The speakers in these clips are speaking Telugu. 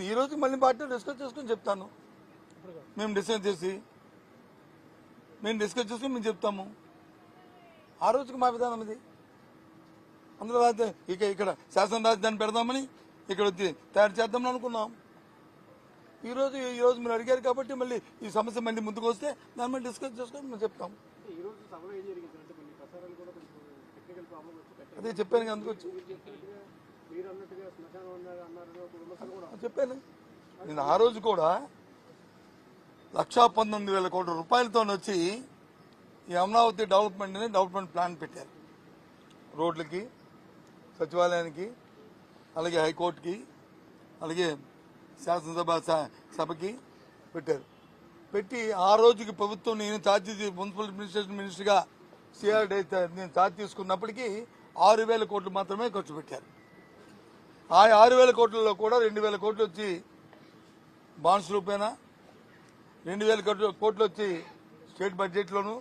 నేను ఈ రోజు మళ్ళీ పార్టీ డిస్కస్ చేసుకుని చెప్తాను. మేము డిస్కస్ చేసి మేము డిస్కస్ చేసుకుని మేము చెప్తాము. ఆ రోజుకి మా విధానం ఇది. అందులో రాజధాని ఇక ఇక్కడ శాసన రాజధాని పెడదామని ఇక్కడ వచ్చి తయారు చేద్దామని అనుకున్నాం. ఈ రోజు ఈ రోజు మీరు అడిగారు కాబట్టి మళ్ళీ ఈ సమస్య మళ్ళీ ముందుకు వస్తే దాని మీద డిస్కస్ చేసుకొని మేము చెప్తాం. రోజు అదే చెప్పాను కదా, చెప్పాను. నేను ఆ రోజు కూడా లక్షా పంతొమ్మిది వేల కోట్ల రూపాయలతో వచ్చి ఈ అమరావతి డెవలప్మెంట్ని డెవలప్మెంట్ ప్లాన్ పెట్టారు. రోడ్లకి సచివాలయానికి అలాగే హైకోర్టుకి అలాగే శాసనసభ స- సభకి పెట్టారు. పెట్టి ఆ రోజుకి ప్రభుత్వం నేను ఛార్జ్ మున్సిపల్ అడ్మినిస్ట్రేషన్ మినిస్టర్గా సిఆర్డీ నేను ఛార్జ్ తీసుకున్నప్పటికీ ఆరు వేల కోట్లు మాత్రమే ఖర్చు పెట్టారు. ఆ ఆరు వేల కోట్లలో కూడా రెండు వేల కోట్లు వచ్చి బాండ్స్ రూపేనా? రెండు వేల కోట్లు కోట్లు వచ్చి స్టేట్ బడ్జెట్లోను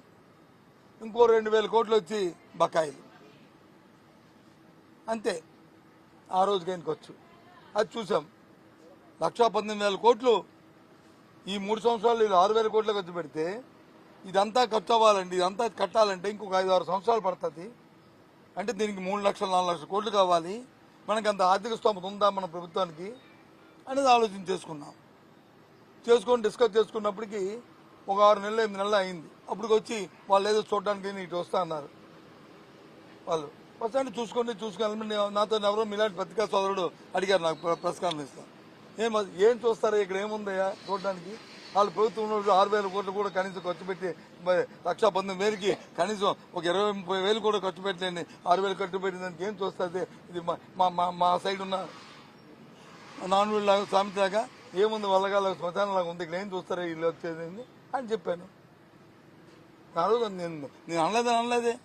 ఇంకో రెండు వేల కోట్లు వచ్చి బకాయిలు. అంతే. ఆ రోజుకి ఆయన ఖర్చు అది చూసాం. లక్షా పంతొమ్మిది వేల కోట్లు ఈ మూడు సంవత్సరాలు వీళ్ళు ఆరు వేల కోట్లు ఖర్చు పెడితే ఇదంతా ఖర్చు అవ్వాలండి ఇదంతా కట్టాలంటే ఇంకొక ఐదు ఆరు సంవత్సరాలు పడుతుంది. అంటే దీనికి మూడు లక్షలు నాలుగు లక్షల కోట్లు కావాలి. మనకి అంత ఆర్థిక స్తోమత ఉందా మన ప్రభుత్వానికి అనేది ఆలోచన చేసుకున్నాం. చేసుకొని డిస్కస్ చేసుకున్నప్పటికీ ఒక ఆరు నెలలు ఎనిమిది నెలలు అయింది. అప్పుడు వచ్చి వాళ్ళు ఏదో చూడడానికి ఇటు వస్తా అన్నారు. వాళ్ళు వస్తాండి చూసుకోండి చూసుకొని నాతో ఎవరో మీలాంటి పత్రికా సోదరుడు అడిగారు నాకు ప్ర- ఇస్తాను ఏం అది- ఏం చూస్తారా? ఇక్కడ ఏముందయ్యా చూడడానికి? వాళ్ళు ప్రభుత్వం ఆరు వేల కోట్లు కూడా కనీసం ఖర్చు పెట్టి మరి లక్ష పంతొమ్మిది వేలకి కనీసం ఒక ఇరవై ముప్పై వేలు కూడా ఖర్చు పెట్టలేండి. ఆరు వేలు ఖర్చు పెట్టిన దానికి ఏం చూస్తుంది? ఇది మా- మా మా- మా సైడ్ ఉన్న నాన్ సామెత దాకా ఏముంది వల్లగా శ్మశానం లాగా ఉంది ఇక్కడ ఏం చూస్తారా వీళ్ళు వచ్చేది అని చెప్పాను. ఆ నేను నేను అనలేదని అనలేదే.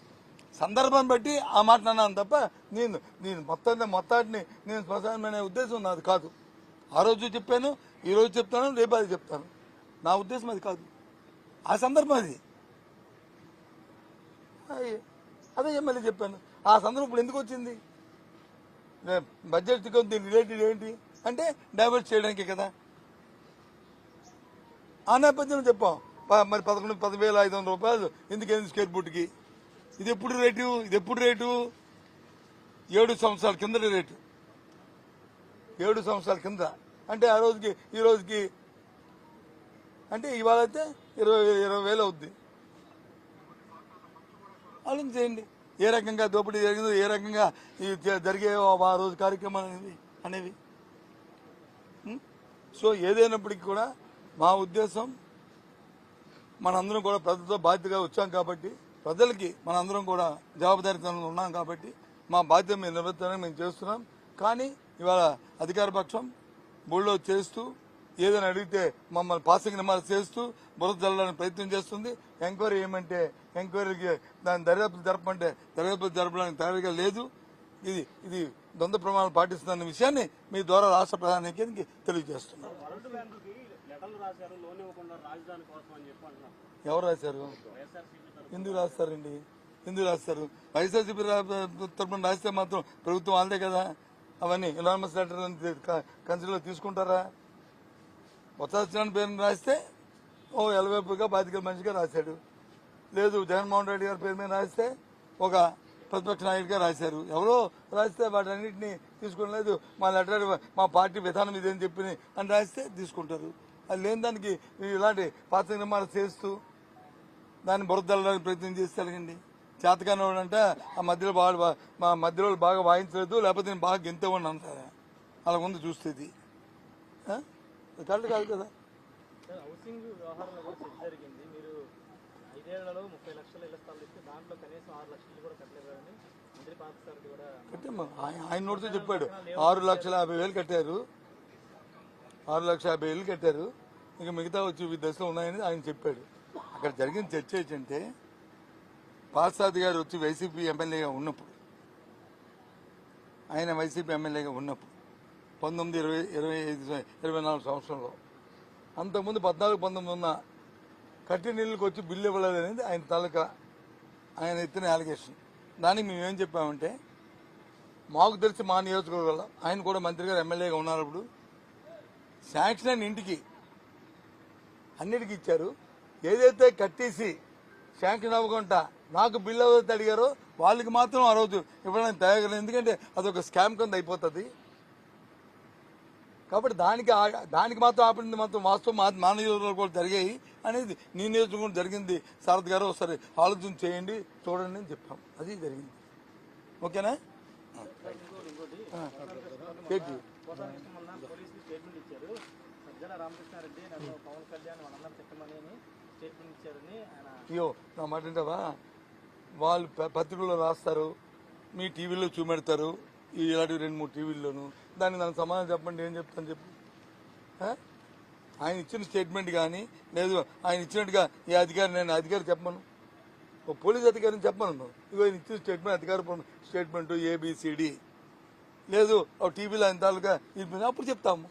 సందర్భాన్ని బట్టి ఆ మాట అన్నాను తప్ప నేను నేను మొత్తాన్ని మొత్తాన్ని నేను శ్మశానం అనే ఉద్దేశం నాది కాదు. ఆ రోజు చెప్పాను ఈ రోజు చెప్తాను రేపు అది చెప్తాను. నా ఉద్దేశం అది కాదు. ఆ సందర్భం అది. అదే ఎమ్మెల్యే చెప్పాను. ఆ సందర్భం ఇప్పుడు ఎందుకు వచ్చింది? బడ్జెట్ దీని రిలేటెడ్ ఏంటి? అంటే డైవర్ట్ చేయడానికి కదా. ఆ నేపథ్యంలో చెప్పాం. మరి పదకొండు పదివేల ఐదు వందల రూపాయలు ఎందుకైంది స్క్వేర్ ఫుట్కి ఇది ఎప్పుడు రేటు? ఇది ఎప్పుడు రేటు? ఏడు సంవత్సరాల కిందటి రేటు. ఏడు సంవత్సరాల కింద. అంటే ఆ రోజుకి ఈ రోజుకి అంటే ఇవాళ అయితే ఇరవై ఇరవై వేలు అవుద్ది. ఆలోచన చేయండి. ఏ రకంగా దోపిడీ జరిగిందో ఏ రకంగా జరిగే ఆ రోజు కార్యక్రమాలు అనేది అనేవి సో ఏదైనప్పటికీ కూడా మా ఉద్దేశం మనందరం కూడా ప్రజలతో బాధ్యతగా వచ్చాం కాబట్టి ప్రజలకి మనందరం కూడా జవాబుదారీతనంలో ఉన్నాం కాబట్టి మా బాధ్యత మేము నిర్వర్తనం మేము చేస్తున్నాం. కానీ ఇవాళ అధికార పక్షం బోర్డులో చేస్తూ ఏదైనా అడిగితే మమ్మల్ని పాసింగ్ నిమాలు చేస్తూ బురద జల్లడానికి ప్రయత్నం చేస్తుంది. ఎంక్వైరీ ఏమంటే ఎంక్వైరీకి దాని దర్యాప్తు జరపమంటే దర్యాప్తు జరపడానికి తయారుగా లేదు. ఇది ఇది ద్వంద్వ ప్రమాణాలు పాటిస్తున్న విషయాన్ని మీ ద్వారా రాష్ట్ర ప్రధానికి తెలియజేస్తున్నాం. వరల్డ్ బ్యాంకుకి లెటర్లు రాశారు లోన్ ఇవ్వకుండా రాజధాని కోసం అని చెప్పి అంటున్నారు. ఎవరు రాశారు? తరఫున ఎందుకు రాస్తారండి. ఎందుకు రాస్తారు. వైఎస్ఆర్సీపీ తరపున రాస్తే మాత్రం ప్రభుత్వం వాళ్ళదే కదా. అవన్నీ ఎనానమస్ లెటర్ కన్సిడర్ తీసుకుంటారా? బొత్సాసిన పేరుని రాస్తే ఓ ఎలవేపుగా బాధిక మనిషిగా రాశాడు. లేదు జగన్మోహన్ రెడ్డి గారి పేరు మీద రాస్తే ఒక ప్రతిపక్ష నాయకుడిగా రాశారు. ఎవరో రాస్తే వాటన్నిటిని తీసుకోలేదు. మా లెటర్ మా పార్టీ విధానం ఇదేని చెప్పి అని రాస్తే తీసుకుంటారు. అది లేని దానికి ఇలాంటి పాత్ర నిర్మాణం చేస్తూ దాన్ని బురదల్లడానికి ప్రయత్నం చేస్తే చేతకాని అంటే ఆ మధ్యలో బాగా మా మధ్యలో బాగా వాయించలేదు లేకపోతే నేను బాగా గెంతేవాడిని అంటారా? అలా ఉంది చూస్తే ఇది. కరెక్ట్ కాదు కదా. హౌసింగ్ వ్యవహారంలో కూడా చర్చ జరిగింది. మీరు ఐదేళ్ళలో ముప్పై లక్షల ఇళ్ళ స్థలాలు ఇస్తే దాంట్లో కనీసం ఆరు లక్షలు కూడా కట్టలేదని మంత్రి పార్థసారథి కూడా కట్టాము? ఆయన నోటితో చెప్పాడు. ఆరు లక్షల యాభై వేలు కట్టారు. ఆరు లక్షల యాభై వేలు కట్టారు. ఇక మిగతా వచ్చి దశలో ఉన్నాయని ఆయన చెప్పాడు. అక్కడ జరిగిన చర్చ ఏంటంటే పార్సాద్ గారు వచ్చి వైసీపీ ఎమ్మెల్యేగా ఉన్నప్పుడు ఆయన వైసీపీ ఎమ్మెల్యేగా ఉన్నప్పుడు పంతొమ్మిది ఇరవై ఇరవై ఐదు ఇరవై నాలుగు సంవత్సరంలో. అంతకుముందు పద్నాలుగు పంతొమ్మిది ఉన్న కట్టి నీళ్ళకి వచ్చి బిల్లు ఇవ్వలేదు అనేది ఆయన తాలూకా ఆయన ఎత్తిన అలిగేషన్ దానికి మేము ఏం చెప్పామంటే మాకు తెలిసి మా నియోజకవర్గంలో ఆయన కూడా మంత్రి గారు ఎమ్మెల్యేగా ఉన్నప్పుడు శాంక్షన్ అని ఇంటికి అన్నిటికీ ఇచ్చారు. ఏదైతే కట్టేసి శాంక్షన్ అవ్వకుండా నాకు బిల్ ఏదైతే అడిగారో వాళ్ళకి మాత్రం ఆ రోజు ఇవ్వడానికి తయారు ఎందుకంటే అదొక స్కామ్ కింద అయిపోతుంది. కాబట్టి దానికి ఆ- దానికి మాత్రం ఆపింది మాత్రం వాస్తవం మా కూడా జరిగాయి అనేది నీ నియోజకవర్గం జరిగింది. శరత్ గారు ఒకసారి ఆలోచన చేయండి చూడండి అని చెప్పాం. అది జరిగింది. ఓకేనా? ఇంకోటి అయ్యో నా మాట ఏంటవా వాళ్ళు ప- పత్రికల్లో రాస్తారు మీ టీవీలో చూపెడతారు ఇలాంటి రెండు మూడు టీవీల్లోను. దాన్ని దానికి సమాధానం చెప్పండి ఏం చెప్తాను చెప్పు. ఆయన ఇచ్చిన స్టేట్మెంట్ కానీ లేదు ఆయన ఇచ్చినట్టుగా ఈ అధికారి నేను అధికారి చెప్పను. ఒక పోలీస్ అధికారిని చెప్పను ఇగో ఆయన ఇచ్చిన స్టేట్మెంట్ అధికార స్టేట్మెంట్ ఏబిసిడి లేదు ఒక టీవీలో ఆయన తాలూకా ఇది అప్పుడు చెప్తాము.